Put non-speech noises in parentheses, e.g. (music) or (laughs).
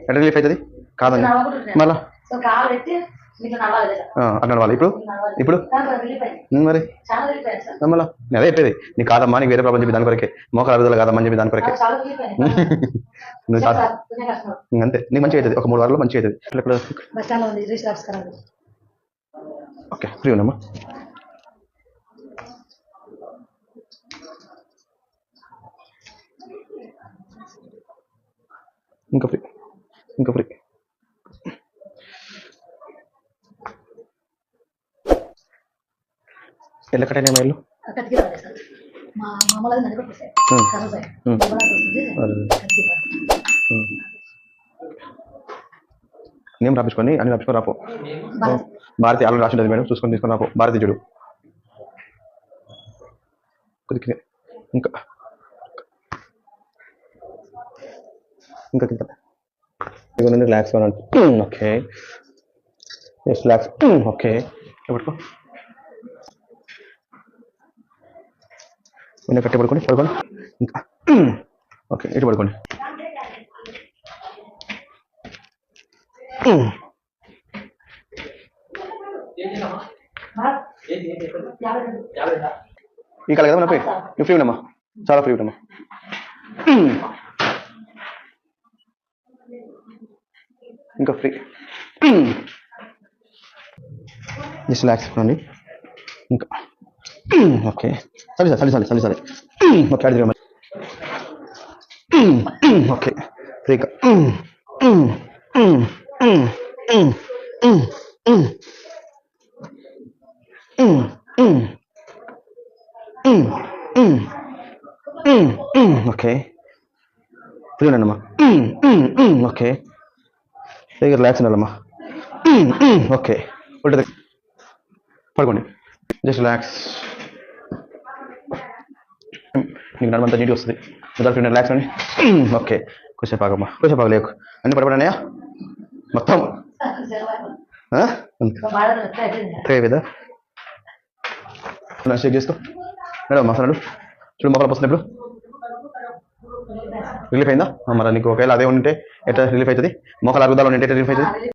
ఎట్లా రిలీఫ్ అవుతుంది? కాదండి. మళ్ళా? అట్లా నడవాలి ఇప్పుడు. ఇప్పుడు? మరి? మళ్ళా? నేను అదే చెప్పేది. నీకు కాదమ్మా నీకు వేరే ప్రాబ్లం చెప్పి దాని కొరకే. మోకాల అరుగుదల కాదమ్మా అని చెప్పి దాని కొరకే. (laughs) నువ్వు కాదు. అంతే. నీకు మంచిగా అవుతుంది. ఒక మూడు వారాల్లో మంచిగా అవుతుంది. ఓకే ఫ్రీ ఉన్నామ్మా ఇంకా ఫ్రీ. ఇంకా ఫ్రీ ఎల్ల కట్టనే మైలు. నేమ్ రాపించుకొని అన్ని రాపించుకొని రాపో. భారత్. ఆల్రెడీ రాసి ఉంటుంది మేడం చూసుకొని తీసుకొని రాపో. భారతి చూడు. కొద్దిగా ఇంకా. ఇంకా కింద. ఇక నుండి relax okay just relax okay పడుకో నిన్న కట్టి పడుకోండి పడుకోండి. ఇంకా. Hmm, ఓకే ఇటు పడుకోండి. Hmm. ఈ కాదు కదా నొప్పి నువ్వు ఫ్రీ ఉన్నామా చాలా ఫ్రీ ఉన్నామా hmm. ఇంకా ఫ్రీ జస్ట్ రిలాక్స్ అండి ఇంకా. ఓకే. సరే సార్ సరే సరే సరే. సరే ఓకే అడిగి ఓకే. ఫ్రీగా ఓకే. ఫ్రీ ఉన్నానమ్మా. ఓకే. ఫ్రీగా రిలాక్స్ ఉండాలమ్మా ఓకే ఉంటుంది పడుకోండి. జస్ట్ రిలాక్స్ నీకు నడమంతా నీటి వస్తుంది. ఫ్రీ రిలాక్స్ అండి ఓకే కొంచెం ఆగమ్మా. కొంచెం ఆగలేకు. అన్ని పడబడినాయా మొత్తం? కదా చెక్ చేసుకో. మేడం మసాలాలు చూడు మొక్కలు వస్తుంది ఇప్పుడు. రిలీఫ్ అయిందా? మరి నీకు ఒకవేళ అదే ఉంటే ఎట్లా రిలీఫ్ అవుతుంది? మొక్కలు అరుగుదల ఉంటే ఎట్లా రిలీఫ్ అవుతుంది?